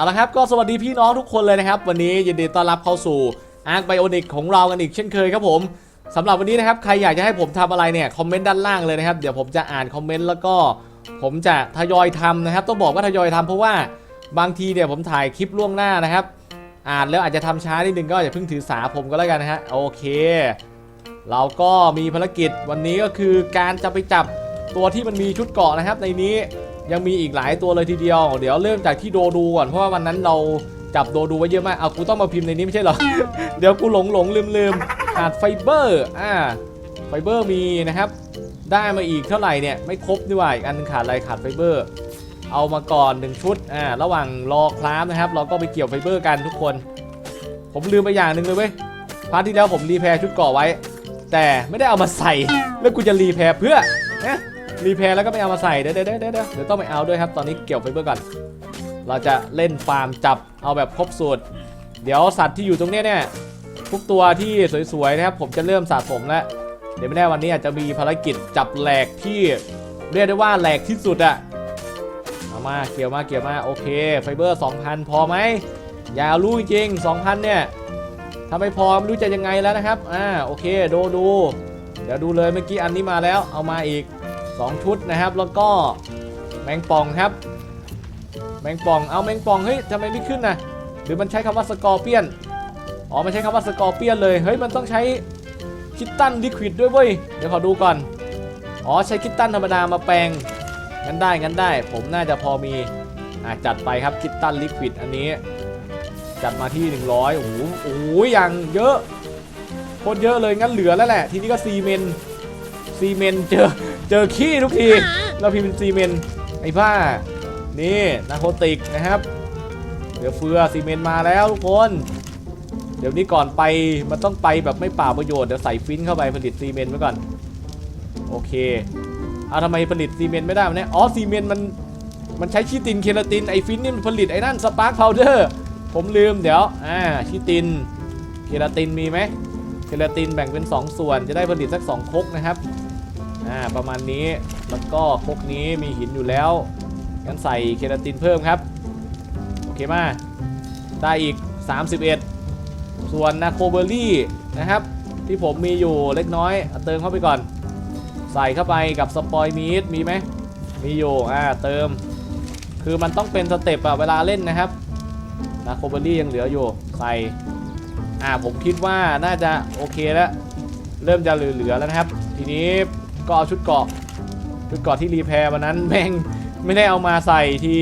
เอาละครับก็สวัสดีพี่น้องทุกคนเลยนะครับ วันนี้ยินดีต้อนรับเข้าสู่อาร์คไบโอนิกของเรากันอีกเช่นเคยครับผมสำหรับวันนี้นะครับใครอยากจะให้ผมทำอะไรเนี่ยคอมเมนต์ด้านล่างเลยนะครับเดี๋ยวผมจะอ่านคอมเมนต์แล้วก็ ผมจะทยอยทำนะครับ ต้องบอกว่าทยอยทำเพราะว่าบางทีเนี่ยผมถ่ายคลิปล่วงหน้านะครับ อ่านแล้วอาจจะทำช้านิดนึงก็อย่าเพิ่งถือสาผมก็แล้วกันนะฮะโอเค เราก็มีภารกิจวันนี้ก็คือการจะไปจับตัวที่มันมีชุดเกาะนะครับ ในนี้ ยังมีอีกหลายตัวเลยทีเดียว เดี๋ยวเริ่มจากที่โดดูก่อนเพราะว่าวันนั้นเราจับโดดูไว้เยอะมาก เอากูต้องมาพิมพ์ในนี้ไม่ใช่เหรอ เดี๋ยวกูหลงหลงลืมลืมขาดไฟเบอร์ อ่า ไฟเบอร์มีนะครับ ได้มาอีกเท่าไหร่เนี่ย ไม่ครบดีกว่าอีกอันนึงขาดอะไรขาดไฟเบอร์ เอามาก่อนหนึ่งชุด อ่า ระหว่างรอคลาฟนะครับ เราก็ไปเกี่ยวไฟเบอร์กันทุกคน ผมลืมไปอย่างหนึ่งเลยเว้ย พาร์ทที่แล้วผมรีแพร์ชุดกราะไว้ แต่ไม่ได้เอามาใส่ แล้วกูจะรีแพร์เพื่อนะ รีแพร์แล้วก็ไม่เอามาใส่เดี๋ยวเดี๋ยวเดี๋ยวเดี๋ยวเดี๋ยวต้องไปเอาด้วยครับ ตอนนี้เกี่ยวไฟเบอร์ก่อน เราจะเล่นฟาร์มจับเอาแบบครบสูตร เดี๋ยวสัตว์ที่อยู่ตรงเนี้ยเนี่ยทุกตัวที่สวยๆนะครับผมจะเริ่มสะสมแล้ว เดี๋ยวไม่แน่วันนี้อาจจะมีภารกิจจับแหลกที่เรียกได้ว่าแหลกที่สุดอะเอามาเกี่ยวมาเกี่ยวมาโอเคไฟเบอร์ 2,000 พอไหมอย่ารู้จริง 2,000 เนี่ยถ้าไม่พอไม่รู้จะยังไงแล้วนะครับอ่าโอเคดูดูเดี๋ยวดูเลยเมื่อกี้อันนี้มาแล้วเอามาอีก 2 ชุดนะครับ แล้วก็แมงป่องครับ แมงป่อง เอาแมงป่อง เฮ้ยทำไมไม่ขึ้นนะหรือมันใช้คำว่าสกอร์เปียน อ๋อ มันใช้คำว่าสกอร์เปียนเลย เฮ้ย มันต้องใช้คิตตันลิควิดด้วยเว้ย เดี๋ยวขอดูก่อน อ๋อ ใช้คิตตันธรรมดามาแปลง งั้นได้ งั้นได้ ผมน่าจะพอมี อะ จัดไปครับคิตตันลิควิดอันนี้ จัดมาที่ 100 โอ้โหโอ้โหอย่างเยอะโคตรเยอะเลย งั้นเหลือแล้วแหละ ทีนี้ก็ซีเมนซีเมนเจอ เจอขี้ทุกที เราพิมพ์เป็นซีเมนต์ไอ้บ้า นี่นาโคติกนะครับเหลือเฟือซีเมนต์มาแล้วทุกคน เดี๋ยวนี้ก่อนไปมันต้องไปแบบไม่เปล่าประโยชน์เดี๋ยวใส่ฟินเข้าไปผลิตซีเมนต์ไว้ก่อน โอเคเอาทำไมผลิตซีเมนต์ไม่ได้วะเนี่ย อ๋อซีเมนต์มันมันใช้ชิตินเคราตินไอฟินนี่มันผลิตไอ้นั่นสปาร์คพาวเดอร์ผมลืมเดี๋ยว อ่าชิตินเคราตินมีไหมเคราตินแบ่งเป็น 2 ส่วนจะได้ผลิตสัก2ครกนะครับ อ่าประมาณนี้แล้วก็ครกนี้มีหินอยู่แล้วงั้นใส่เคราตินเพิ่มครับ โอเคมาได้อีก 31 ส่วนนาโคเบอรี่นะครับ ที่ผมมีอยู่เล็กน้อยเอเติมเข้าไปก่อน ใส่เข้าไปกับสปอยมีดมีไหมมีอยู่อ่าเติม คือมันต้องเป็นสเต็ปอะเวลาเล่นนะครับนาโคเบอรี่ยังเหลืออยู่ใส่อ่าผมคิดว่าน่าจะโอเคแล้ว เริ่มจะเหลือแล้วนะครับ ทีนี้ ก็เอาชุดเกาะชุดเกาะที่รีแพร์วันนั้นแม่งไม่ได้เอามาใส่ที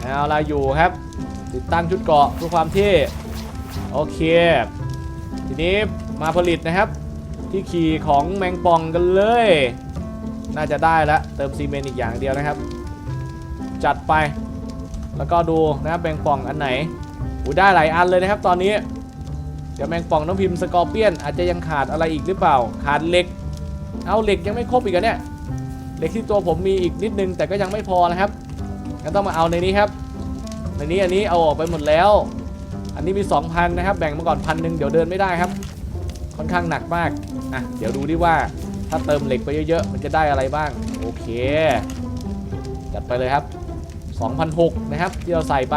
เอาละอยู่ครับ ติดตั้งชุดเกาะเพื่อความเท่โอเค ทีนี้มาผลิตนะครับ ที่ขี่ของแมงปองกันเลย น่าจะได้แล้วเติมซีเมนต์อีกอย่างเดียวนะครับ จัดไป แล้วก็ดูนะครับแมงป่องอันไหนอูได้หลายอันเลยนะครับตอนนี้ เดี๋ยวแมงป่องต้องพิมพ์สกอร์เปียนอาจจะยังขาดอะไรอีกหรือเปล่า ขาดเหล็ก เอาเหล็กยังไม่ครบอีกอะเนี่ยเหล็กที่ตัวผมมีอีกนิดนึงแต่ก็ยังไม่พอนะครับงั้นต้องมาเอาในนี้ครับ ในนี้อันนี้เอาออกไปหมดแล้ว อันนี้มี 2,000นะครับ แบ่งมาก่อนพันหนึ่งเดี๋ยวเดินไม่ได้ครับ ค่อนข้างหนักมากอะเดี๋ยวดูดิว่าถ้าเติมเหล็กไปเยอะๆ มันจะได้อะไรบ้าง โอเค จัดไปเลยครับ2,006นะครับ ที่เราใส่ไป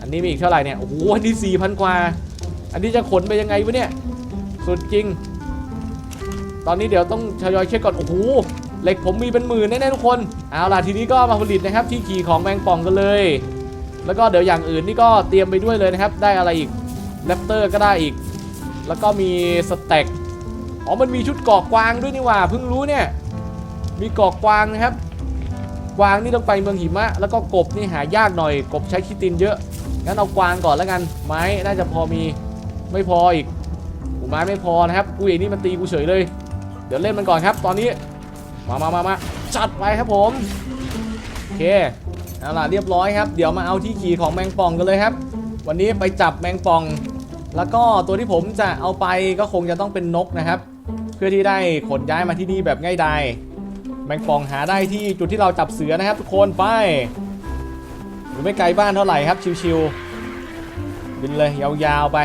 อันนี้มีอีกเท่าไหร่เนี่ย โอ้โห อันนี้4,000 กว่า อันนี้จะขนไปยังไงวะเนี่ย สุดจริง ตอนนี้เดี๋ยวต้องทยอยเช็คก่อน โอ้โห เหล็กผมมีเป็นหมื่นแน่ๆทุกคน เอาล่ะทีนี้ก็มาผลิตนะครับที่ขี่ของแมงป่องกันเลย แล้วก็เดี๋ยวอย่างอื่นนี่ก็เตรียมไปด้วยเลยนะครับ ได้อะไรอีกแรปเตอร์ก็ได้อีก แล้วก็มีสเต็ก อ๋อ มันมีชุดกาะกวางด้วยนี่หว่าเพิ่งรู้เนี่ย มีกาะกวางนะครับ กวางนี่ต้องไปเมืองหิมะ แล้วก็กบนี่หายากหน่อย กบใช้คิตินเยอะ งั้นเอากวางก่อนแล้วกัน ไม้น่าจะพอมี ไม่พออีกไม้ไม่พอนะครับกูเองนี่มันตีกูเฉยเลย เดี๋ยวเล่นมันก่อนครับ ตอนนี้ มามามามาจัดไปครับผม โอเค เอาล่ะเรียบร้อยครับ เดี๋ยวมาเอาที่ขี่ของแมงป่องกันเลยครับ วันนี้ไปจับแมงป่อง แล้วก็ตัวที่ผมจะเอาไปก็คงจะต้องเป็นนกนะครับ เพื่อที่ได้ขนย้ายมาที่นี่แบบง่ายดายแมงป่องหาได้ที่จุดที่เราจับเสือนะครับ ทุกคนไปอยู่ไม่ไกลบ้านเท่าไหร่ครับชิวๆบินเลยยาวๆไป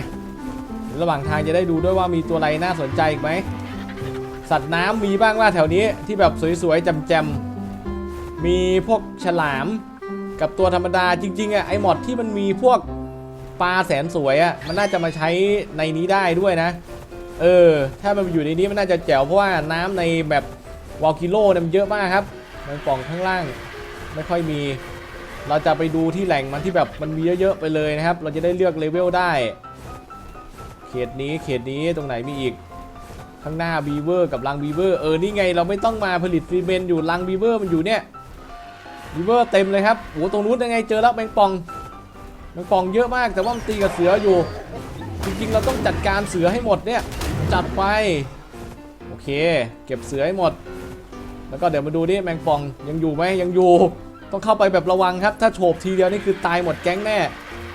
ระหว่างทางจะได้ดูด้วยว่ามีตัวอะไรน่าสนใจอีกไหม สัตว์น้ำมีบ้างว่าแถวนี้ที่แบบสวยๆจำๆมีพวกฉลามกับตัวธรรมดาจริงๆอะไอหมอดที่มันมีพวกปลาแสนสวยอะมันน่าจะมาใช้ในนี้ได้ด้วยนะ เออ ถ้ามันอยู่ในนี้มันน่าจะแจ๋วเพราะว่าน้ำในแบบวอลกิโลเนี่ยมันเยอะมากครับในปล่องข้างล่างไม่ค่อยมี เราจะไปดูที่แหล่งมันที่แบบมันมีเยอะๆไปเลยนะครับ เราจะได้เลือกเลเวลได้ เขตนี้เขตนี้ตรงไหนมีอีก ข้างหน้าบีเวอร์กับลังบีเวอร์เออนี่ไงเราไม่ต้องมาผลิตซีเมนต์อยู่ลังบีเวอร์มันอยู่เนี่ยบีเวอร์เต็มเลยครับโหตรงนู้นยังไงเจอแล้วแมงป่องแมงป่องเยอะมากแต่ว่ามันตีกับเสืออยู่ จริงๆเราต้องจัดการเสือให้หมดเนี่ยจัดไปโอเค เก็บเสือให้หมด แล้วก็เดี๋ยวมาดูดิแมงป่องยังอยู่ไหมยังอยู่ ต้องเข้าไปแบบระวังครับ ถ้าโฉบทีเดียวนี่คือตายหมดแก๊งแน่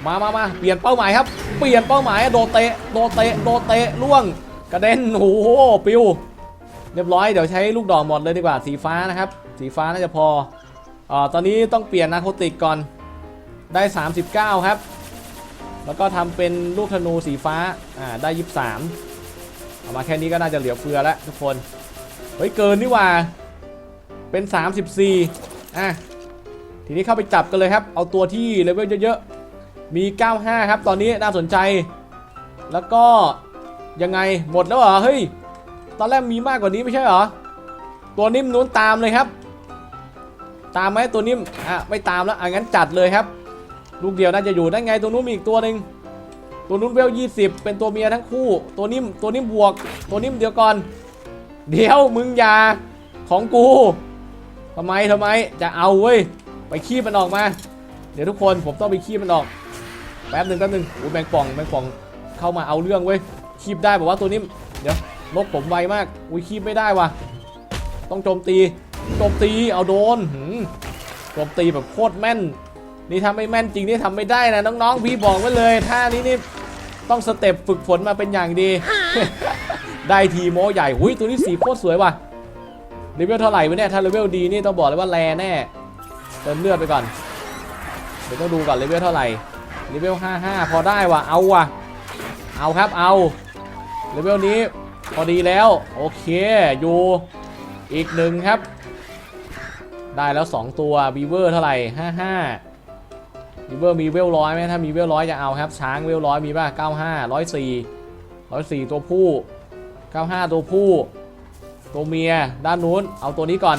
มามามาเปลี่ยนเป้าหมายครับ เปลี่ยนเป้าหมายโดเตะโดเตะโดเตะล่วง กระเด็นโอ้โหปิว เรียบร้อยเดี๋ยวใช้ลูกดอกหมดเลยดีกว่าสีฟ้านะครับ สีฟ้าน่าจะพออ่าตอนนี้ต้องเปลี่ยนนาโคติกก่อนได้ 39 ครับ แล้วก็ทำเป็นลูกธนูสีฟ้าอ่าได้ 23เอามาแค่นี้ก็น่าจะเหลือเฟือแล้วทุกคน เฮ้ยเกินนี่ว่าเป็น 34อะทีนี้เข้าไปจับกันเลยครับ เอาตัวที่เลเวลเยอะๆมี 95 ครับ ตอนนี้น่าสนใจ แล้วก็ ยังไงหมดแล้วเหรอเฮ้ยตอนแรกมีมากกว่านี้ไม่ใช่เหรอตัวนิ่มนู้นตามเลยครับ ตามไหมตัวนิ่มอะไม่ตามแล้วอะงั้นจัดเลยครับ ลูกเดียวน่าจะอยู่ได้ไงตัวนู้นมีอีกตัวหนึ่งตัวนู้นเวล20เป็นตัวเมียทั้งคู่ ตัวนิ่มตัวนิ่มบวก ตัวนิ่มเดียวก่อน เดี๋ยวมึงยาของกูทำไมทำไมจะเอาเว้ยไปขี้มันออกมา เดี๋ยวทุกคนผมต้องไปขี้มันออกแป๊บหนึ่งแป๊บหนึ่งโอ้ยแมงป่องแมงป่องเข้ามาเอาเรื่องเว้ย คีบได้บอกว่าตัวนี้เดี๋ยวลบผมไวมาก อุ้ยคีบไม่ได้ว่ะ ต้องโจมตีโจมตีเอาโดนโจมตีแบบโคตรแม่น นี่ทำไม่แม่นจริงนี่ทำไม่ได้นะน้องๆพี่บอกไว้เลยท่านี้นี่ต้องสเต็ปฝึกฝนมาเป็นอย่างดี ได้ทีโมใหญ่หุยตัวนี้สีโคตรสวยว่ะเลเวลเท่าไหร่วะเนี่ยถ้าเลเวลดีนี่ต้องบอกเลยว่าแรแน่เติมเลือดไปก่อนเดี๋ยวต้องดูก่อนเลเวลเท่าไหร่เลเวล55 พอได้ว่ะเอาว่ะ เอาครับเอา เลเวลนี้พอดีแล้ว โอเค อยู่อีกหนึ่งครับ ได้แล้ว 2 ตัวบีเวอร์เท่าไหร่55บีเวอร์มีเวลร้อยไหมถ้ามีเวลร้อยจะเอาครับ ช้างเวลร้อยมีป่ะ95 104 104ตัวผู้95ตัวผู้ ตัวเมียด้านนู้น เอาตัวนี้ก่อน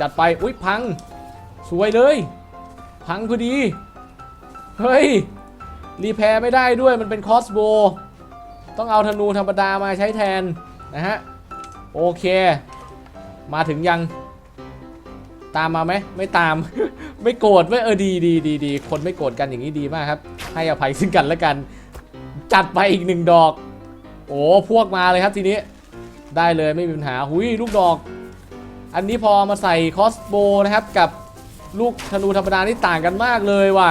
จัดไป อุ๊ยพัง สวยเลย พังพอดี เฮ้ย รีแพร์ไม่ได้ด้วยมันเป็นคอสโบ ต้องเอาธนูธรรมดามาใช้แทนนะฮะโอเค มาถึงยังตามมาไหมไม่ตาม ไม่โกรธไม่เออดีดีดีดีคนไม่โกรธกันอย่างนี้ดีมากครับ ให้อภัยซึ่งกันและกัน จัดไปอีกหนึ่งดอก โอ้พวกมาเลยครับทีนี้ ได้เลยไม่มีปัญหาหุยลูกดอก อันนี้พอมาใส่คอสโบนะครับกับลูกธนูธรรมดานี่ต่างกันมากเลยว่ะ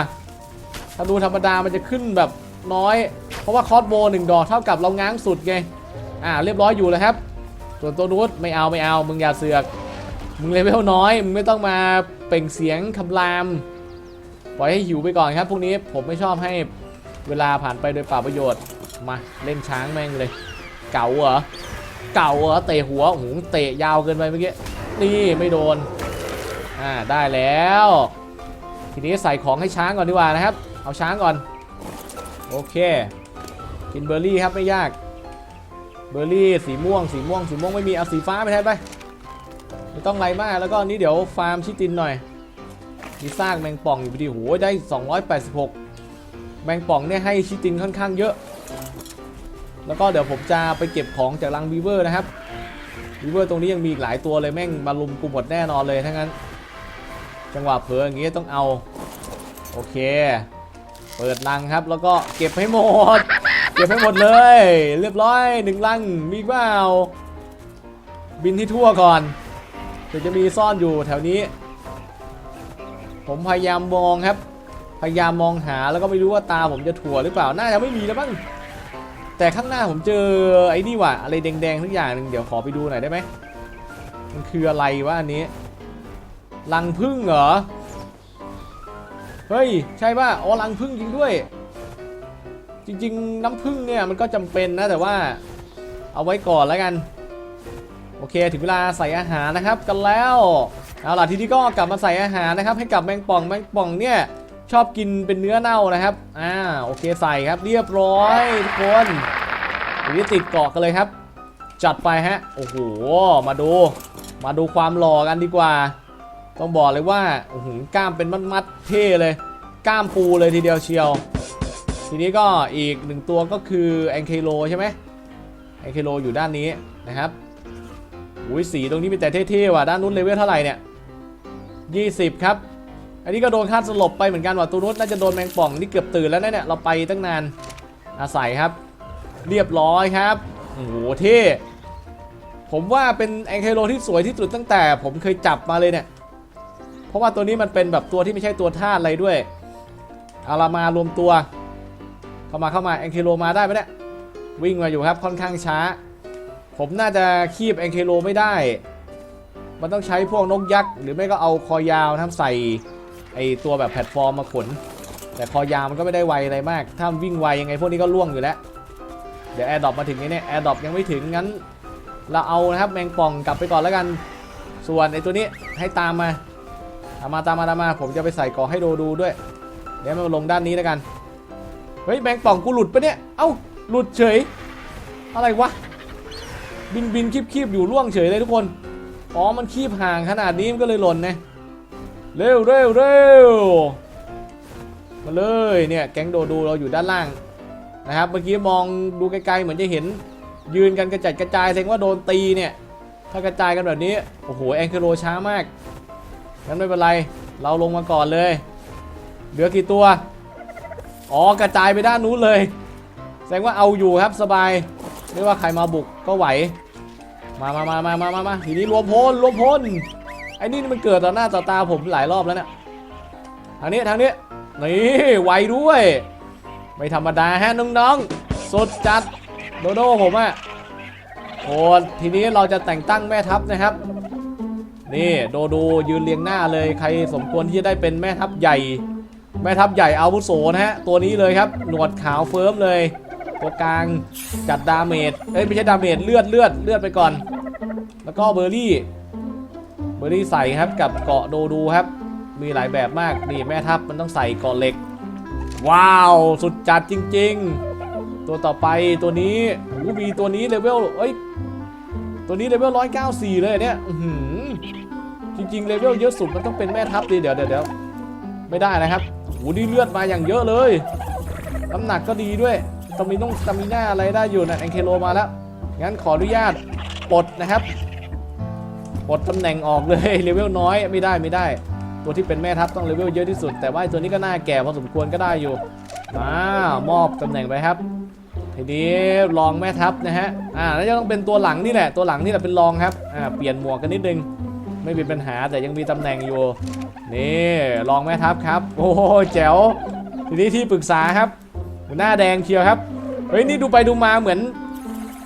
ธนูธรรมดามันจะขึ้นแบบน้อย เพราะว่าคอสโบหนึ่งดอกเท่ากับเราง้างสุดไงอ่าเรียบร้อยอยู่แล้วครับ ส่วนตัวนู้นไม่เอาไม่เอา มึงอย่าเสือก มึงเลเวลน้อยมึงไม่ต้องมาเป่งเสียงคำราม ปล่อยให้หิวไปก่อนครับพวกนี้ผมไม่ชอบให้เวลาผ่านไปโดยเปล่าประโยชน์มาเล่นช้างแม่งเลย เก่าเหรอเก่าเหรอเตะหัวโอ้โหเตะยาวเกินไปเมื่อกี้นี่ไม่โดนอ่าได้แล้ว ทีนี้ใส่ของให้ช้างก่อนดีกว่านะครับ เอาช้างก่อน โอเค กินเบอร์รี่ครับไม่ยาก เบอร์รี่สีม่วงสีม่วงสีม่วงไม่มีเอาสีฟ้าไปแทนไปไม่ต้องไรมากแล้วก็อันนี้เดี๋ยวฟาร์มชิตินหน่อยมีซากแมงป่องอยู่พอดีโหได้ 286 แมงป่องเนี่ยให้ชิตินค่อนข้างเยอะ แล้วก็เดี๋ยวผมจะไปเก็บของจากรังบีเวอร์นะครับบีเวอร์ตรงนี้ยังมีอีกหลายตัวเลยแม่งมาลุมกูหมดแน่นอนเลยทั้งนั้น จังหวะเผลออย่างงี้ต้องเอา โอเค เปิดรังครับแล้วก็เก็บให้หมด ก็บให้หมดเลย เรียบร้อยหนึ่งรังมีกเปล่าบินที่ทั่วก่อนเดี๋ยวจะมีซ่อนอยู่แถวนี้ ผมพยายามมองครับ พยายามมองหาแล้วก็ไม่รู้ว่าตาผมจะถั่วหรือเปล่าน่าจะไม่มีแล้วบ้างแต่ข้างหน้าผมเจอไอ้นี่ว่ะอะไรแดงๆทุกอย่างหนึ่งเดี๋ยวขอไปดูหน่อยได้ไหมมันคืออะไรวะอันนี้รังพึ่งเหรอเฮ้ยใช่ป่ะอ๋อรังพึ่งจริงด้วย จริง ๆ น้ำพึ่งเนี่ยมันก็จำเป็นนะแต่ว่าเอาไว้ก่อนแล้วกัน โอเคถึงเวลาใส่อาหารนะครับกันแล้วเอาล่ะทีนี้ก็กลับมาใส่อาหารนะครับ ให้กับแมงป่องแมงป่องเนี่ยชอบกินเป็นเนื้อเน่านะครับอ่าโอเคใส่ครับเรียบร้อยทุกคนทีนี้ติดเกาะกันเลยครับ จัดไปฮะโอ้โหมาดู มาดูความหล่อกันดีกว่า ต้องบอกเลยว่าโอ้โหกล้ามเป็นมัดๆเท่เลย กล้ามปูเลยทีเดียวเชียว ทีนี้ก็อีกหนึ่งตัวก็คือแองเคโลใช่ไหมแองเคโลอยู่ด้านนี้นะครับอุ้ยสีตรงนี้มีแต่เท่ๆว่ะด้านนู้นเลเวลเท่าไหร่เนี่ย20 ครับ อันนี้ก็โดนคาดสลบไปเหมือนกันว่ะตัวนู้นน่าจะโดนแมงป่องนี่เกือบตื่นแล้วนะเนี่ยเราไปตั้งนานอาศัยครับ เรียบร้อยครับโอ้โหเท่ผมว่าเป็นแองเคโลที่สวยที่สุดตั้งแต่ผมเคยจับมาเลยเนี่ยเพราะว่าตัวนี้มันเป็นแบบตัวที่ไม่ใช่ตัวธาตุอะไรด้วยเอาละมารวมตัว เข้ามาเข้ามาแองเคโลมาได้ไหมเนี่ยวิ่งมาอยู่ครับค่อนข้างช้า ผมน่าจะคีบแองเคโลไม่ได้ มันต้องใช้พวกนกยักษ์หรือไม่ก็เอาคอยาวทำใส่ไอตัวแบบแพลตฟอร์มมาขน แต่คอยาวมันก็ไม่ได้ไวอะไรมาก ถ้าวิ่งไวยังไงพวกนี้ก็ล่วงอยู่แล้ว เดี๋ยวแอร์ดรอปมาถึงนี้เนี่ยแอร์ดรอปยังไม่ถึงงั้น เราเอานะครับแมงป่องกลับไปก่อนแล้วกัน ส่วนไอตัวนี้ให้ตามมาตามมาตามมาตามมา ผมจะไปใส่ก่อให้โดดูด้วย เดี๋ยวมาลงด้านนี้แล้วกัน เฮ้ยแมงป่องกูหลุดปะเนี่ย เอ้าหลุดเฉย อะไรวะ บินบินคีบคีบอยู่ล่วงเฉยเลยทุกคน อ๋อมันคีบห่างขนาดนี้มันก็เลยหล่นนะ เร็วเร็วเร็วมาเลยเนี่ยแก๊งโดดูเราอยู่ด้านล่างนะครับ เมื่อกี้มองดูไกลๆเหมือนจะเห็น ยืนกันกระจัดกระจายแสดงว่าโดนตีเนี่ย ถ้ากระจายกันแบบนี้ โอ้โหแองเคโลช้ามากงั้นไม่เป็นไร เราลงมาก่อนเลย เหลือกี่ตัว อ๋อกระจายไปด้านนู้นเลย แสดงว่าเอาอยู่ครับสบายไม่ว่าใครมาบุกก็ไหว มามามามามามามาทีนี้รวมพลรวมพลไอ้นี่มันเกิดต่อหน้าต่อตาผมหลายรอบแล้วเนี่ย ทางนี้ทางนี้นี่ไวด้วย ไม่ธรรมดาฮะน้องๆสดจัดโดโดผมอะโอ้ทีนี้เราจะแต่งตั้งแม่ทัพนะครับ นี่โดโดยืนเรียงหน้าเลยใครสมควรที่จะได้เป็นแม่ทัพใหญ่ แม่ทัพใหญ่อาวุโสนะฮะ ตัวนี้เลยครับ หนวดขาวเฟิร์มเลย ตัวกลางจัดดาเมจ เอ้ยไม่ใช่ดาเมจเลือดเลือดเลือดไปก่อน แล้วก็เบอร์รี่ เบอร์รี่ใส่ครับกับเกาะโดดูครับ มีหลายแบบมาก นี่แม่ทัพมันต้องใส่เกาะเหล็ก ว้าว สุดจัดจริง ๆ ตัวต่อไปตัวนี้โอ้โหมีตัวนี้เลเวลเอ้ย ตัวนี้เลเวล194เลยเนี่ยอื้อหือจริงๆเลเวลเยอะสุดมันต้องเป็นแม่ทัพดีเดี๋ยวเดี๋ยวไม่ได้นะครับ โอ้โหนี่เลือดมาอย่างเยอะเลยน้ำหนักก็ดีด้วยตมีต้องตมีหน้าอะไรได้อยู่นะแองเคโลมาแล้ว งั้นขออนุญาตปลดนะครับปลดตำแหน่งออกเลยเลเวลน้อยไม่ได้ไม่ได้ ตัวที่เป็นแม่ทัพต้องเลเวลเยอะที่สุด แต่ว่าตัวนี้ก็น่าแก่พอสมควรก็ได้อยู่มามอบตำแหน่งไปครับทีนี้รองแม่ทัพนะฮะอ่าแล้วจะต้องเป็นตัวหลังนี่แหละตัวหลังนี่แหละเป็นรองครับอ่าเปลี่ยนหมวกกันนิดนึง ไม่มีปัญหาแต่ยังมีตำแหน่งอยู่นี่รองแม่ทัพครับ โอ้โหแจ๋วทีนี้ที่ปรึกษาครับหัวหน้าแดงเชียวครับเฮ้ยนี่ดูไปดูมาเหมือน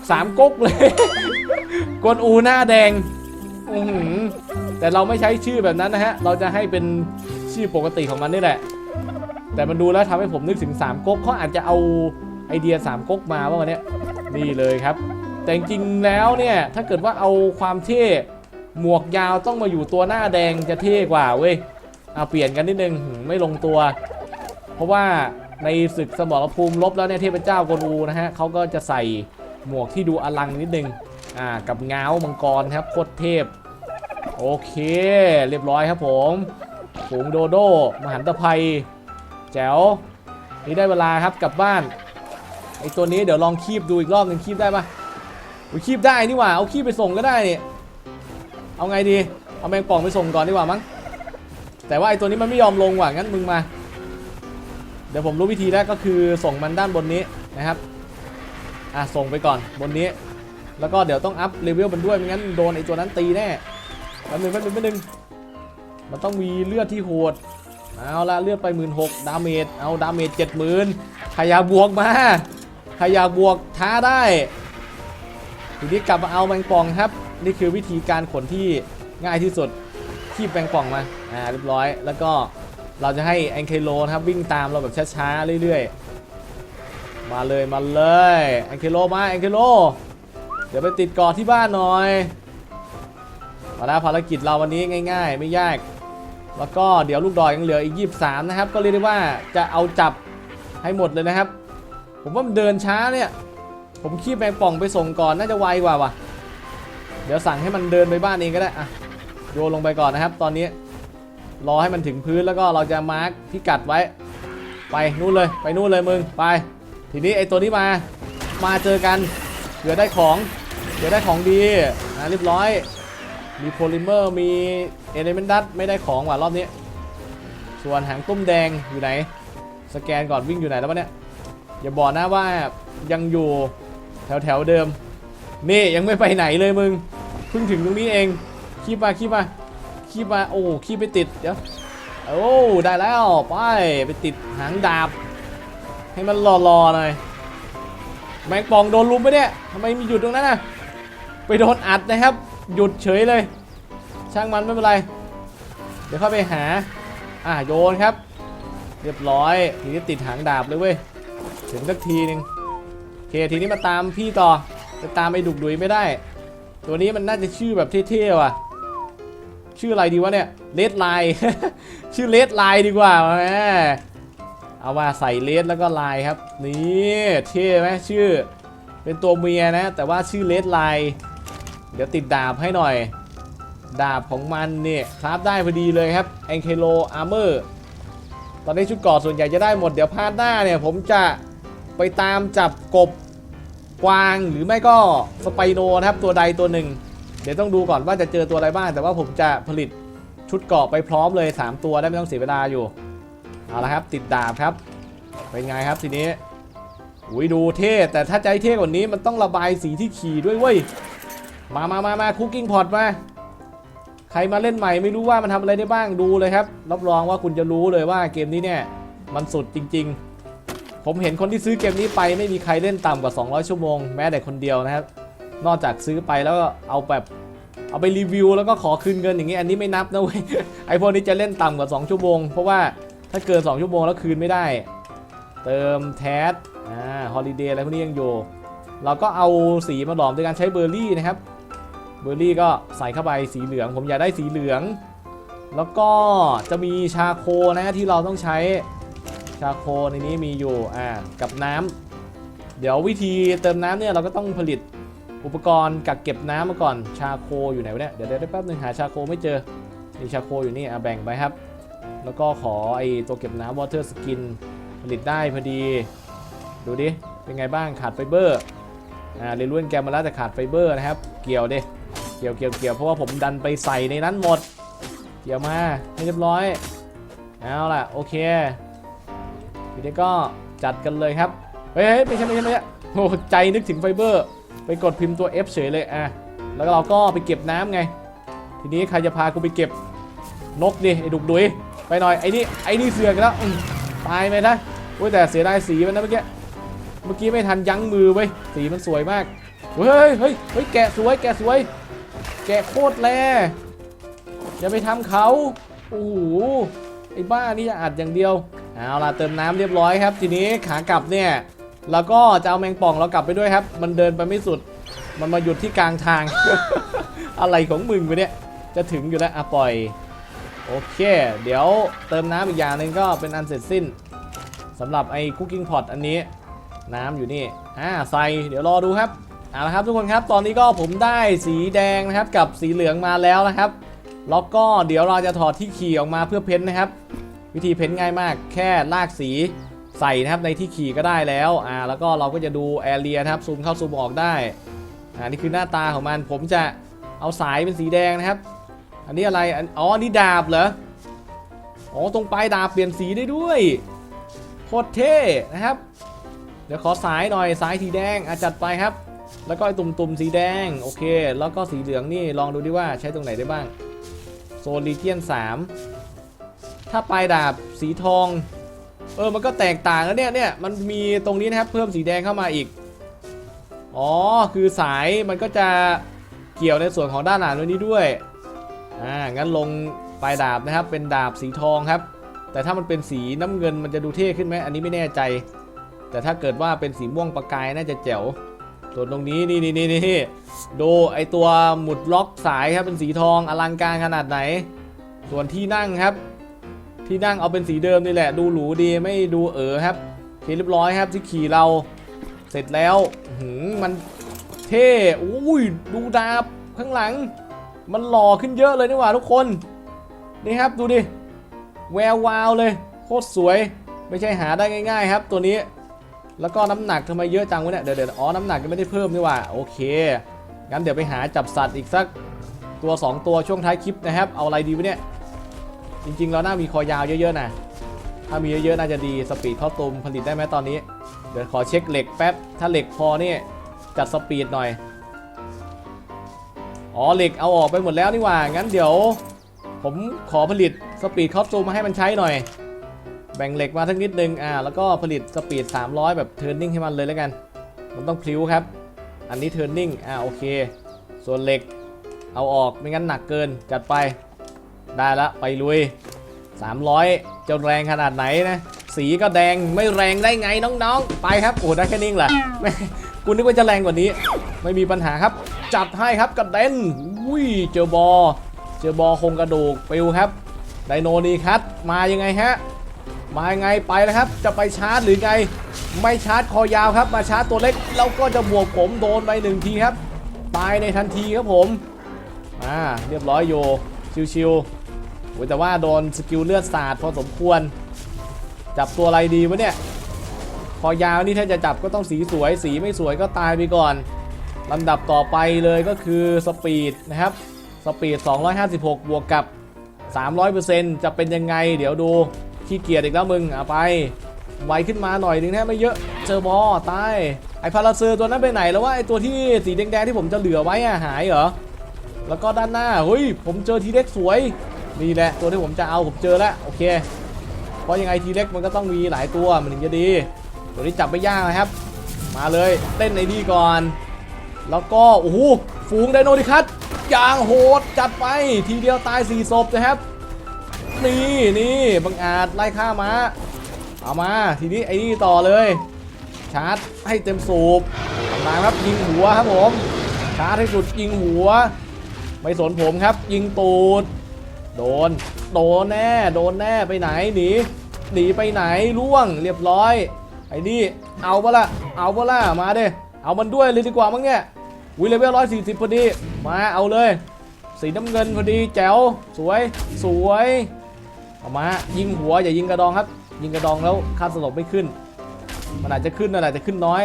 สามก๊กเลย กวนอูหน้าแดงอืแต่เราไม่ใช้ชื่อแบบนั้นนะฮะ เราจะให้เป็นชื่อปกติของมันนี่แหละ แต่มันดูแล้วทำให้ผมนึกถึงสามก๊กเขาอาจจะเอาไอเดียสามก๊กมาว่าวันเนี้ยนี่เลยครับ แต่จริงแล้วเนี่ยถ้าเกิดว่าเอาความเท่ หมวกยาวต้องมาอยู่ตัวหน้าแดงจะเท่กว่าเว้ยเอาเปลี่ยนกันนิดนึงไม่ลงตัว เพราะว่าในศึกสมรภูมิลบแล้วเนี่ยเทพเจ้ากวนอูนะฮะเขาก็จะใส่หมวกที่ดูอลังนิดนึงอ่ากับเงามังกรครับโคตรเทพ โอเค เรียบร้อยครับผมฝูงโดโดมหันตภัย แจ๋วนี่ได้เวลาครับกลับบ้านไอตัวนี้เดี๋ยวลองคีบดูอีกรอบหนึ่งคีบได้ปะคีบได้นี่หว่าเอาคีบไปส่งก็ได้เนี่ย เอาไงดี เอาแมงป่องไปส่งก่อนดีกว่ามั้ง แต่ว่าไอตัวนี้มันไม่ยอมลงว่ะงั้นมึงมา เดี๋ยวผมรู้วิธีแล้วก็คือส่งมันด้านบนนี้นะครับ อะส่งไปก่อนบนนี้ แล้วก็เดี๋ยวต้องอัพเลเวลมันด้วยไม่งั้นโดนไอตัวนั้นตีแน่แป๊บนึงแป๊บนึงแป๊บนึง มันต้องมีเลือดที่โหด เอาละเลือดไปหมื่นหกดาเมจ เอาดาเมจเจ็ดหมื่นใครอยากบวกมาใครอยากบวกท้าได้ ทีนี้กลับมาเอาแมงป่องครับ นี่คือวิธีการขนที่ง่ายที่สุดคีบแมงป่องมาอ่าเรียบร้อย แล้วก็เราจะให้แองเคโลนะครับวิ่งตามเราแบบช้าๆเรื่อยๆ มาเลยมาเลยแองเคโลมาแองเคโลเดี๋ยวไปติดกาะที่บ้านหน่อยไปเอาละภารกิจเราวันนี้ง่าย ๆ ไม่ยาก แล้วก็เดี๋ยวลูกดอยยังเหลืออีก 23 นะครับ ก็เรียกได้ว่าจะเอาจับให้หมดเลยนะครับ ผมว่ามันเดินช้าเนี่ย ผมคีบแมงป่องไปส่งก่อนน่าจะไวกว่าว่ะ เดี๋ยวสั่งให้มันเดินไปบ้านเองก็ได้อะโยนลงไปก่อนนะครับ ตอนนี้รอให้มันถึงพื้นแล้วก็เราจะมาร์กพิกัดไว้ ไปนู่นเลยไปนู่นเลยมึงไป ทีนี้ไอตัวนี้มามาเจอกันเผื่อได้ของเผื่อได้ของดีนะเรียบร้อย มีโพลิเมอร์มีเอเลเมนต์ดัตไม่ได้ของว่ะรอบนี้ ส่วนหางตุ้มแดงอยู่ไหน สแกนก่อนวิ่งอยู่ไหนแล้ววะเนี่ยอย่าบอกนะว่ายังอยู่แถวแถวเดิม นี่ยังไม่ไปไหนเลยมึงเพิ่งถึงตรงนี้เองคีบมาคีบมาคีบมาโอ้คีบไปติดเดี๋ยวโอ้ได้แล้วไปไปติดหางดาบ ให้มันรอๆหน่อยแมงป่องโดนลุมไปเนี่ยทำไมมีหยุดตรงนั้นน่ะไปโดนอัดนะครับ หยุดเฉยเลย ช่างมันไม่เป็นไร เดี๋ยวเข้าไปหาอะโยนครับ เรียบร้อยทีนี้ติดหางดาบเลยเว้ยถึงสักทีหนึ่งโอเคทีนี้มาตามพี่ต่อ จะตามไอ้ดุกดุยไม่ได้ ตัวนี้มันน่าจะชื่อแบบเท่ๆว่ะ ชื่ออะไรดีวะเนี่ยเลดไลน์ชื่อเลดไลน์ดีกว่าแหมเอาว่าใส่เลดแล้วก็ไลน์ครับ นี่เท่ไหมชื่อ เป็นตัวเมียนะ แต่ว่าชื่อเลดไลน์เดี๋ยวติดดาบให้หน่อย ดาบของมันเนี่ยคราฟได้พอดีเลยครับแองเคโลอาร์เมอร์ตอนนี้ชุดเกราะส่วนใหญ่จะได้หมดเดี๋ยวพาร์ทหน้าเนี่ย ผมจะไปตามจับกบ กวางหรือไม่ก็สไปโนนะครับตัวใดตัวหนึ่ง เดี๋ยวต้องดูก่อนว่าจะเจอตัวอะไรบ้าง แต่ว่าผมจะผลิตชุดเกราะไปพร้อมเลย 3 ตัวได้ไม่ต้องเสียเวลาอยู่เอาละครับติดดาบครับ เป็นไงครับทีนี้อุ้ยดูเท่แต่ถ้าใจเท่กว่านี้มันต้องระบายสีที่ขี่ด้วยเว้ยมามามามาคุกกิ้งพอตมาใครมาเล่นใหม่ไม่รู้ว่ามันทำอะไรได้บ้างดูเลยครับรับรองว่าคุณจะรู้เลยว่าเกมนี้เนี่ยมันสุดจริง ๆ ผมเห็นคนที่ซื้อเกมนี้ไปไม่มีใครเล่นต่ำกว่า 200 ชั่วโมงแม้แต่คนเดียวนะครับ นอกจากซื้อไปแล้วก็เอาแบบเอาไปรีวิวแล้วก็ขอคืนเงินอย่างนี้อันนี้ไม่นับนะเว้ยไอพวกนี้จะเล่นต่ำกว่า 2 ชั่วโมง เพราะว่าถ้าเกิน 2 ชั่วโมงแล้วคืนไม่ได้ เติมแทสอ่าฮอลิเดย์อะไรพวกนี้ยังอยู่เราก็เอาสีมาหลอมด้วยการใช้เบอร์รี่นะครับ เบอร์รี่ก็ใส่เข้าไปสีเหลือง ผมอยากได้สีเหลือง แล้วก็จะมีชาโคนะที่เราต้องใช้ ชาโคในนี้มีอยู่อ่ากับน้ำเดี๋ยววิธีเติมน้ำเนี่ยเราก็ต้องผลิตอุปกรณ์กักเก็บน้ำมาก่อนชาโคอยู่ไหนวะเนี่ยเดี๋ยวเดี๋ยวแป๊บนึงหาชาโคไม่เจอนี่ชาโคอยู่นี่อะแบ่งไปครับ แล้วก็ขอไอตัวเก็บน้ำ water skin ผลิตได้พอดี ดูดิ เป็นไงบ้างขาดไฟเบอร์อ่าเรียนรู้แกมมาแล้วแต่ขาดไฟเบอร์นะครับ เกี่ยวดิเกี่ยวเกี่ยวเกี่ยวเพราะว่าผมดันไปใส่ในนั้นหมด เกี่ยวมาให้เรียบร้อยเอาล่ะโอเค ทีนี้ก็จัดกันเลยครับ เฮ้ยไม่ใช่ไม่ใช่ไม่ใช่โอ้ใจนึกถึงไฟเบอร์ ไปกดพิมพ์ตัว F เฉยเลยอะแล้วเราก็ไปเก็บน้ำไง ทีนี้ใครจะพากูไปเก็บนกดิไอ้ดุกดุยไปหน่อยไอ้นี่ไอ้นี่เสือกแล้วตายไหมนะโอ้ยแต่เสียดายสีมันนะเมื่อกี้เมื่อกี้ไม่ทันยั้งมือเว้ยสีมันสวยมากเฮ้ยเฮ้ยเฮ้ยแกะสวยแกะสวย แกะโคตรแลอย่าไปทำเขาโอ้โหไอ้บ้านี่จะอัดอย่างเดียว เอาล่ะเติมน้ำเรียบร้อยครับ ทีนี้ขากลับเนี่ยแล้วก็จะเอาแมงป่องเรากลับไปด้วยครับ มันเดินไปไม่สุด มันมาหยุดที่กลางทาง อะไรของมึงไปเนี่ย จะถึงอยู่แล้วอะปล่อย โอเค เดี๋ยวเติมน้ำอีกอย่างหนึ่งก็เป็นอันเสร็จสิ้นสำหรับไอ้คุกกิ้งพอตอันนี้ น้ำอยู่นี่อ่าใส่เดี๋ยวรอดูครับเอาละครับทุกคนครับตอนนี้ก็ผมได้สีแดงนะครับกับสีเหลืองมาแล้วนะครับแล้วก็เดี๋ยวเราจะถอดที่ขี่ออกมาเพื่อเพ้นนะครับ วิธีเพ้นท์ง่ายมาก แค่ลากสีใส่นะครับในที่ขี่ก็ได้แล้วอ่าแล้วก็เราก็จะดูแอเรียนะครับซูมเข้าซูมออกได้อ่านี่คือหน้าตาของมันผมจะเอาสายเป็นสีแดงนะครับ อันนี้อะไรอันอ๋อนี่ดาบเหรออ๋อตรงปลายดาบเปลี่ยนสีได้ด้วยโคตรเท่นะครับ เดี๋ยวขอสายหน่อยสายสีแดงอาจัดไปครับ แล้วก็ไอ้ตุ่มๆสีแดงโอเค แล้วก็สีเหลืองนี่ลองดูดิว่าใช้ตรงไหนได้บ้างโซนลีเจียน3 ถ้าปลายดาบสีทอง เออมันก็แตกต่างแล้วเนี่ยเนี่ยมันมีตรงนี้นะครับเพิ่มสีแดงเข้ามาอีก อ๋อคือสายมันก็จะเกี่ยวในส่วนของด้านหลังตรงนี้ด้วยอ่างั้นลงปลายดาบนะครับ เป็นดาบสีทองครับ แต่ถ้ามันเป็นสีน้ำเงินมันจะดูเท่ขึ้นไหมอันนี้ไม่แน่ใจ แต่ถ้าเกิดว่าเป็นสีม่วงประกายน่าจะแจ๋วส่วนตรงนี้นี่นี่นี่นี่ดูไอตัวหมุดล็อกสายครับเป็นสีทองอลังการขนาดไหน ส่วนที่นั่งครับ ที่นั่งเอาเป็นสีเดิมนี่แหละ ดูหรูดีไม่ดูเออครับโอเคเรียบร้อยครับที่ขี่เราเสร็จแล้วหือมันเท่อุ้ยดูดาบข้างหลัง มันหล่อขึ้นเยอะเลยนี่หว่าทุกคนนี่ครับดูดิแวววาวเลย โคตรสวย ไม่ใช่หาได้ง่ายๆ ครับ ตัวนี้ แล้วก็น้ำหนักทำไมเยอะจังวะเนี่ยเดี๋ยวเดี๋ยวอ๋อน้ำหนักยังไม่ได้เพิ่มนี่หว่าโอเคงั้นเดี๋ยวไปหาจับสัตว์อีกสักตัว 2 ตัวช่วงท้ายคลิปนะครับ เอาอะไรดีวะเนี่ย จริง ๆ เราน่ามีคอยาวเยอะๆนะถ้ามีเยอะๆน่าจะดีสปีดเข้าตุมผลิตได้ไหมตอนนี้ เดี๋ยวขอเช็คเหล็กแป๊บถ้าเหล็กพอนี่จัดสปีดหน่อยอ๋อเหล็กเอาออกไปหมดแล้วนี่หว่างั้นเดี๋ยว ผมขอผลิตสปีดคอสตูมมาให้มันใช้หน่อย แบ่งเหล็กมาสักนิดนึงอ่าแล้วก็ผลิตสปีด 300 แบบเทิร์นนิ่งให้มันเลยแล้วกัน มันต้องพลิ้วครับ อันนี้เทิร์นนิ่งอ่าโอเค ส่วนเหล็กเอาออกไม่งั้นหนักเกินจัดไป ได้ละไปลุย 300 จะแรงขนาดไหนนะ สีก็แดงไม่แรงได้ไงน้องๆ ไปครับโอ้ได้แค่นี้เองเหรอไม่กูนึกว่าจะแรงกว่านี้ ไม่มีปัญหาครับ จัดให้ครับกระเด็นอุ้ยเจอบอ เจอบอคงกระดูกปิวครับไดโนนีคัตมายังไงฮะมายังไงไปแล้วครับ จะไปชาร์จหรือไง ไม่ชาร์จคอยาวครับ มาชาร์จตัวเล็กแล้วก็จะบวกผมโดนไปหนึ่งทีครับ ตายในทันทีครับผม อ่า เรียบร้อยโย ชิวๆ แต่ว่าโดนสกิลเลือดสาดพอสมควร จับตัวอะไรดีวะเนี่ยคอยาวนี่ถ้าจะจับก็ต้องสีสวย สีไม่สวยก็ตายไปก่อนลำดับต่อไปเลยก็คือสปีดนะครับ สปีด 256 บวกกับ 300%จะเป็นยังไง เดี๋ยวดู ขี้เกียจอีกแล้วมึงเอาไป ไวขึ้นมาหน่อยนึงแทบไม่เยอะเจอบอตาย ไอพาราเซอร์ตัวนั้นไปไหนแล้วว่าไอตัวที่สีแดงๆที่ผมจะเหลือไว้อะหายเหรอ แล้วก็ด้านหน้าเฮ้ยผมเจอทีเล็กสวย นี่แหละตัวที่ผมจะเอาผมเจอแล้วโอเค เพราะยังไงทีเล็กมันก็ต้องมีหลายตัวมันถึงจะดี ตัวนี้จับไม่ยากนะครับ มาเลยเต้นในนี่ก่อน แล้วก็โอ้โหฝูงไดโนดิคัตอย่างโหดจัดไปทีเดียวตายสี่ศพนะครับ นี่นี่บังอาจไล่ฆ่ามาเอามาทีนี้ไอ้นี่ต่อเลย ชาร์จให้เต็มสูบทำลายครับยิงหัวครับผมชาร์จให้สุดยิงหัว ไม่สนผมครับ ยิงตูด โดน โดนแน่ โดนแน่ ไปไหนหนี หนีไปไหนล่วงเรียบร้อย ไอ้นี่ เอาปะละเอาปะละมาเด้เอามันด้วยเลยดีกว่ามั้งเนี่ยวิเลเวลร้อยสี่สิบพอดี มาเอาเลย สีน้ำเงินพอดีแจ๋วสวย สวยเอามายิงหัวอย่ายิงกระดองครับ ยิงกระดองแล้วค่าสลบไม่ขึ้น มันอาจจะขึ้นนั่นแหละแต่ขึ้นน้อย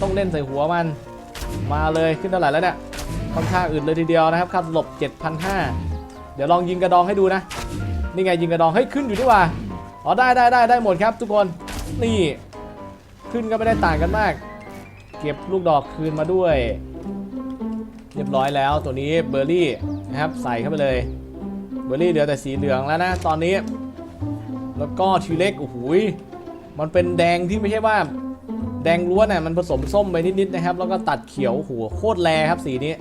ต้องเล่นใส่หัวมัน มาเลยขึ้นเท่าไหร่แล้วเนี่ยค่อนข้างอื่นเลยทีเดียวนะครับค่าสลบ7,500 เดี๋ยวลองยิงกระดองให้ดูนะ นี่ไงยิงกระดองเฮ้ยขึ้นอยู่นี่ว่า อ๋อได้ได้ได้ได้หมดครับ ทุกคน นี่ ขึ้นก็ไม่ได้ต่างกันมาก เก็บลูกดอกคืนมาด้วย เรียบร้อยแล้วตัวนี้เบอร์รี่นะครับใส่เข้าไปเลย เบอร์รี่เหลือแต่สีเหลืองแล้วนะตอนนี้ แล้วก็ทีเล็กโอ้โหยมันเป็นแดงที่ไม่ใช่ว่า แดงล้วนน่ะมันผสมส้มไปนิดๆนะครับ แล้วก็ตัดเขียวโอ้โหโคตรแรครับสีนี้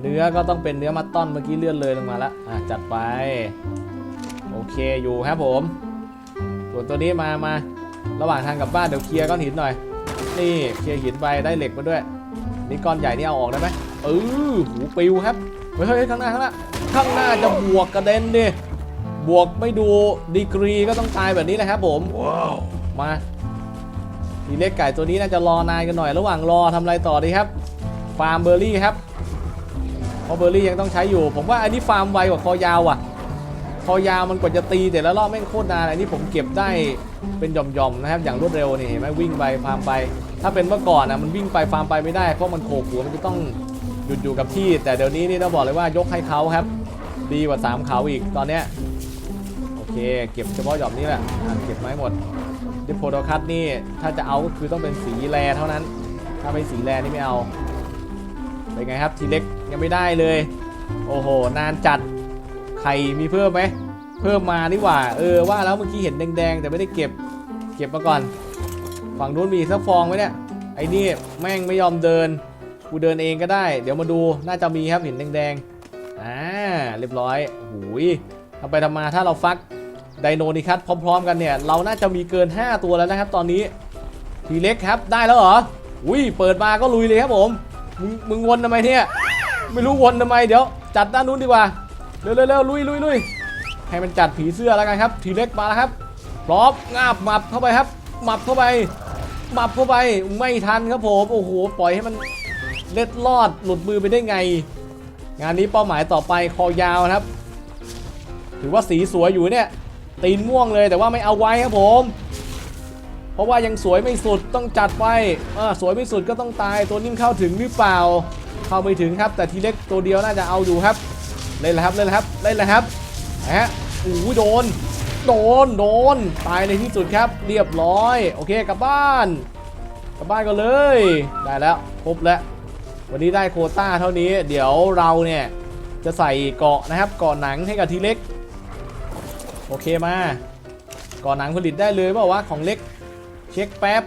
เนื้อก็ต้องเป็นเนื้อมัตตอนเมื่อกี้เลื่อนเลยลงมาแล้วอะจัดไป โอเคอยู่ครับผม ส่วนตัวนี้มามาระหว่างทางกลับบ้านเดี๋ยวเคลียร์ก้อนหินหน่อย นี่เคลียร์หินไปได้เหล็กมาด้วย นี่ก้อนใหญ่นี่เอาออกได้ไหมเออหูปิวครับเฮ้ยเฮ้ยข้างหน้าข้างหน้าข้างหน้าจะบวกกระเด็นดิบวกไม่ดูดีกรีก็ต้องตายแบบนี้แหละครับผมมาทีเล็กไก่ตัวนี้น่าจะรอนานกันหน่อย ระหว่างรอทำอะไรต่อดีครับฟาร์มเบอร์รี่ครับเพ ราะเบอร์รี่ยังต้องใช้อยู่ ผมว่าอันนี้ฟาร์มไวกว่าคอยาวอะ คอยาวมันกว่าจะตีแต่ละรอบแม่งโคตรนานอันนี้ผมเก็บได้เป็นหย่อมๆนะครับ อย่างรวดเร็วนี่เห็นไหมวิ่งไปฟาร์มไป ถ้าเป็นเมื่อก่อนนะมันวิ่งไปฟาร์มไปไม่ได้เพราะมันโขกหัวมันจะต้องหยุดอยู่กับที่ แต่เดี๋ยวนี้นี่ต้องบอกเลยว่ายกให้เขาครับ ดีกว่าสามเขาอีกตอนเนี้ยโอเค เก็บเฉพาะหย่อมนี้แหละอะเก็บไม้หมดดิโพโดคัตนี่ถ้าจะเอาก็คือต้องเป็นสีแรเท่านั้น ถ้าไม่สีแรนี่ไม่เอาเป็นไงครับทีเล็ก ยังไม่ได้เลย โอ้โห นานจัดไข่มีเพิ่มไหมเพิ่มมานี่หว่า เออว่าแล้วเมื่อกี้เห็นแดงๆ แต่ไม่ได้เก็บ เก็บมาก่อน ฝั่งนู้นมีสักฟองไหมเนี่ย ไอ้นี่แม่งไม่ยอมเดิน กูเดินเองก็ได้ เดี๋ยวมาดู น่าจะมีครับเห็นแดงๆ อ่า เรียบร้อยหูยทำไปทำมาถ้าเราฟักไดโนนิคัตพร้อมๆ กันเนี่ย เราน่าจะมีเกิน 5 ตัวแล้วนะครับ ตอนนี้ ทีเล็กครับ ได้แล้วเหรอ อุ้ย เปิดมาก็ลุยเลยครับผม มึง มึงวนทำไมเนี่ย ไม่รู้วนทำไมเดี๋ยว จัดด้านนู้นดีกว่าเร็วเร็วเร็วลุยลุยลุยให้มันจัดผีเสื้อแล้วกันครับ ทีเล็กมาแล้วครับพร้อมงาบหมับเข้าไปครับหมับเข้าไปหมับเข้าไปไม่ทันครับผมโอ้โหปล่อยให้มันเล็ดลอดหลุดมือไปได้ไง งานนี้เป้าหมายต่อไปคอยาวนะครับ ถือว่าสีสวยอยู่เนี่ย ตีนม่วงเลยแต่ว่าไม่เอาไว้ครับผม เพราะว่ายังสวยไม่สุดต้องจัดไปสวยไม่สุดก็ต้องตายตัวนิ่มเข้าถึงหรือเปล่า เข้าไม่ถึงครับ แต่ทีเล็กตัวเดียวน่าจะเอาอยู่ครับ เล่นแล้วครับ เล่นแล้วครับ เล่นแล้วครับฮะโอ้โหโดน โดน โดน ตายในที่สุดครับ เรียบร้อย โอเค กลับบ้าน กลับบ้านกันเลย ได้แล้ว ครบแล้ว วันนี้ได้โคต้าเท่านี้ เดี๋ยวเราเนี่ยจะใส่เกาะนะครับเกาะหนังให้กับทีเล็ก โอเคมาเกาะหนังผลิตได้เลยเปล่าวะของเล็ก เช็คแป๊บ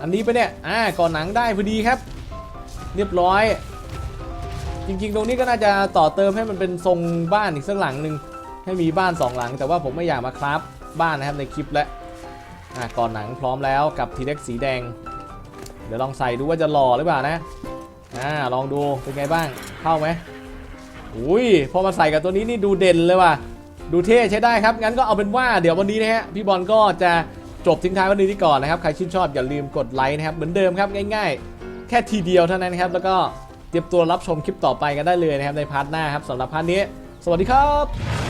อันนี้ไปเนี่ย อ่าก่อหนังได้พอดีครับ เรียบร้อย จริงๆ ตรงนี้ก็น่าจะต่อเติมให้มันเป็นทรงบ้านอีกสักหลังหนึ่งให้มีบ้านสองหลัง แต่ว่าผมไม่อยากมาคราฟบ้านนะครับในคลิปแล้วอ่าก่อนหนังพร้อมแล้วกับทีเล็กสีแดง เดี๋ยวลองใส่ดูว่าจะหล่อหรือเปล่านะอ่าลองดูเป็นไงบ้างเข้าไหมอุ้ยพอมาใส่กับตัวนี้นี่ดูเด่นเลยว่ะดูเท่ใช้ได้ครับ งั้นก็เอาเป็นว่าเดี๋ยววันนี้นะฮะพี่บอลก็จะจบทิ้งท้ายวันนี้ที่ก่อนนะครับ ใครชื่นชอบอย่าลืมกดไลค์นะครับ เหมือนเดิมครับง่ายๆ แค่ทีเดียวเท่านั้นนะครับ แล้วก็เตรียมตัวรับชมคลิปต่อไปกันได้เลยนะครับในพาร์ทหน้าครับสำหรับพาร์ทนี้ สวัสดีครับ